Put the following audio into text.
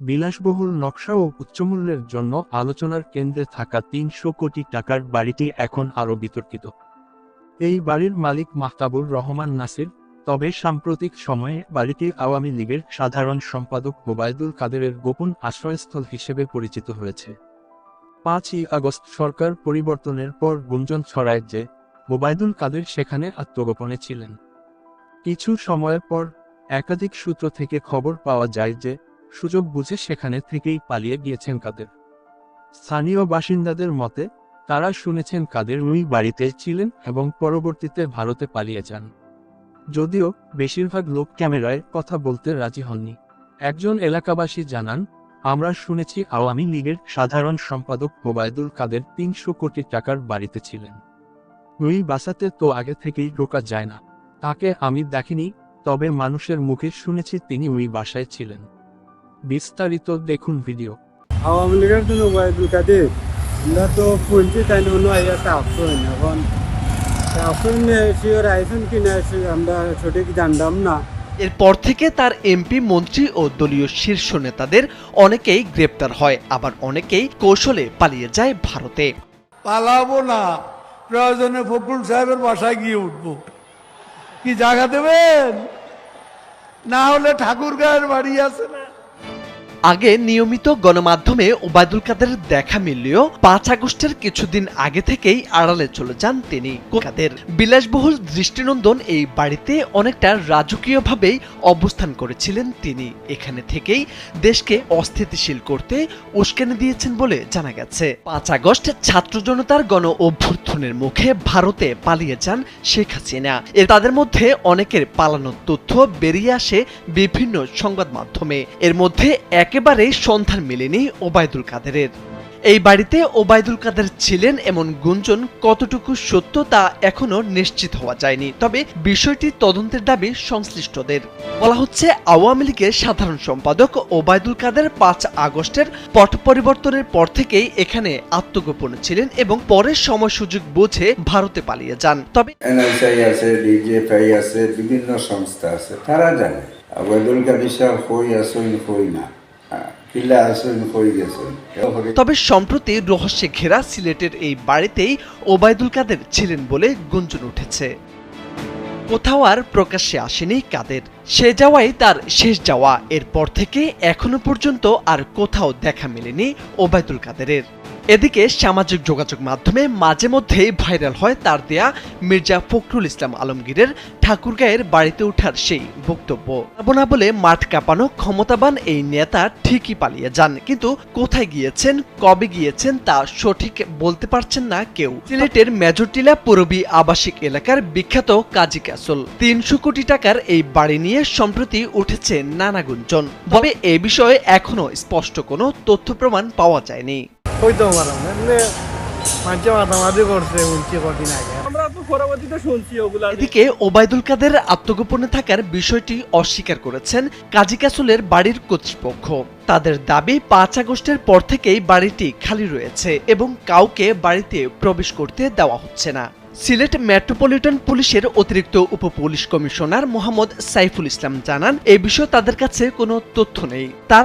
বিলাসবহুল নকশা ও উচ্চমূল্যের জন্য আলোচনার কেন্দ্রে থাকা তিনশো কোটি টাকার বাড়িটি এখন আরও বিতর্কিত। এই বাড়ির মালিক মাহতাবুর রহমান নাসির, তবে সাম্প্রতিক সময়ে বাড়িটি আওয়ামী লীগের সাধারণ সম্পাদক ওবায়দুল কাদেরের গোপন আশ্রয়স্থল হিসেবে পরিচিত হয়েছে। পাঁচই আগস্ট সরকার পরিবর্তনের পর গুঞ্জন ছড়ায় যে, ওবায়দুল কাদের সেখানে আত্মগোপনে ছিলেন। কিছু সময়ের পর একাধিক সূত্র থেকে খবর পাওয়া যায় যে সুযোগ বুঝে সেখানে থেকেই পালিয়ে গিয়েছেন কাদের। স্থানীয় বাসিন্দাদের মতে, তারা শুনেছেন কাদের ওই বাড়িতে ছিলেন এবং পরবর্তীতে ভারতে পালিয়ে যান। যদিও, বেশিরভাগ লোক ক্যামেরায় কথা বলতে রাজি হননি। একজন এলাকাবাসী জানান, আমরা শুনেছি আওয়ামী লীগের সাধারণ সম্পাদক ওবায়দুল কাদের তিনশো কোটি টাকার বাড়িতে ছিলেন। ওই বাসাতে তো আগে থেকেই ঢোকা যায় না। তাকে আমি দেখিনি, তবে মানুষের মুখে শুনেছি তিনি ওই বাসায় ছিলেন। বিস্তারিত দেখুন ভিডিও আওয়ামী লীগের জন্য ওবায়দুল কাদের? আমরা তো শুনছি তাই অন্য এখন আফসোন শিওর আইসন কিনা সে আমরা সঠিক জানতাম না। এরপর থেকে তার এমপি মন্ত্রী ও দলীয় শীর্ষ নেতাদের অনেকেই গ্রেপ্তার হয় আবার অনেকেই কৌশলে পালিয়ে যায় ভারতে। পালাবো না। প্রয়োজনে ফখরুল সাহেবের বাসায় গিয়ে উঠবো। কি জায়গা দেবেন? না হলে ঠাকুর গায়ের বাড়ি আছে না। আগে নিয়মিত গণমাধ্যমে ওবায়দুল কাদের দেখা মিললেও পাঁচ আগস্টের কিছুদিন আগে থেকেই আড়ালে চলে যান তিনি। কাদের বিলাসবহুল দৃষ্টিনন্দন এই বাড়িতে অনেকটা রাজকীয়ভাবেই অবস্থান করেছিলেন তিনি। এখানে থেকেই দেশকে অস্থিতিশীল করতে উস্কানি দিয়েছেন বলে জানা গেছে। পাঁচ আগস্ট ছাত্র জনতার গণ অভ্যুত্থানের মুখে ভারতে পালিয়ে যান শেখ হাসিনা। এর তাদের মধ্যে অনেকের পালানোর তথ্য বেরিয়ে আসে বিভিন্ন সংবাদ মাধ্যমে। এর মধ্যে একেবারেই সন্ধান মেলেনি ওবায়দুল কাদেরের। এই বাড়িতে ওবায়দুল কাদের ছিলেন এমন গুঞ্জন কতটুকু সত্য তা এখনও নিশ্চিত হওয়া যায়নি। তবে বিষয়টি তদন্তের দাবি সংশ্লিষ্টদের। বলা হচ্ছে, আওয়ামী লীগের সাধারণ সম্পাদক ওবায়দুল কাদের পাঁচ আগস্টের পট পরিবর্তনের পর থেকেই এখানে আত্মগোপন ছিলেন এবং পরে সময় সুযোগ বুঝে ভারতে পালিয়ে যান। তবে আছে আছে, বিভিন্ন সংস্থা আছে, তারা জানে। আবেদুল কাদের সাহেব হই আসইন হই না। তবে সম্প্রতি রহস্যে ঘেরা সিলেটের এই বাড়িতেই ওবায়দুল কাদের ছিলেন বলে গুঞ্জন উঠেছে। কোথাও আর প্রকাশ্যে আসেনি কাদের। সে যাওয়াই তার শেষ যাওয়া। এরপর থেকে এখনও পর্যন্ত আর কোথাও দেখা মেলেনি ওবায়দুল কাদেরের। এদিকে সামাজিক যোগাযোগ মাধ্যমে মাঝে মধ্যেই ভাইরাল হয় তার দেয়া মির্জা ফখরুল ইসলাম আলমগীরের ঠাকুরগাঁয়ের বাড়িতে ওঠার সেই বক্তব্য। না বলে মাঠ কাঁপানো ক্ষমতাবান এই নেতা ঠিকই পালিয়ে যান, কিন্তু কোথায় গিয়েছেন, কবে গিয়েছেন তা সঠিক বলতে পারছেন না কেউ। সিলেটের মেজরটিলা পূরবী আবাসিক এলাকার বিখ্যাত কাজী ক্যাসল। তিনশো কোটি টাকার এই বাড়ি নিয়ে সম্প্রতি উঠেছে নানা গুঞ্জন। তবে এ বিষয়ে এখনও স্পষ্ট কোনো তথ্য প্রমাণ পাওয়া যায়নি। এদিকে ওবায়দুল কাদের আত্মগোপনে থাকার বিষয়টি অস্বীকার করেছেন কাজী কাসুলের বাড়ির কর্তৃপক্ষ। তাদের দাবি পাঁচ আগস্টের পর থেকেই বাড়িটি খালি রয়েছে এবং কাউকে বাড়িতে প্রবেশ করতে দেওয়া হচ্ছে না। সিলেট মেট্রোপলিটন পুলিশের অতিরিক্ত উপ পুলিশ কমিশনার মোহাম্মদ সাইফুল ইসলাম জানান, এ বিষয়ে তাদের কাছে কোনো তথ্য নেই। তার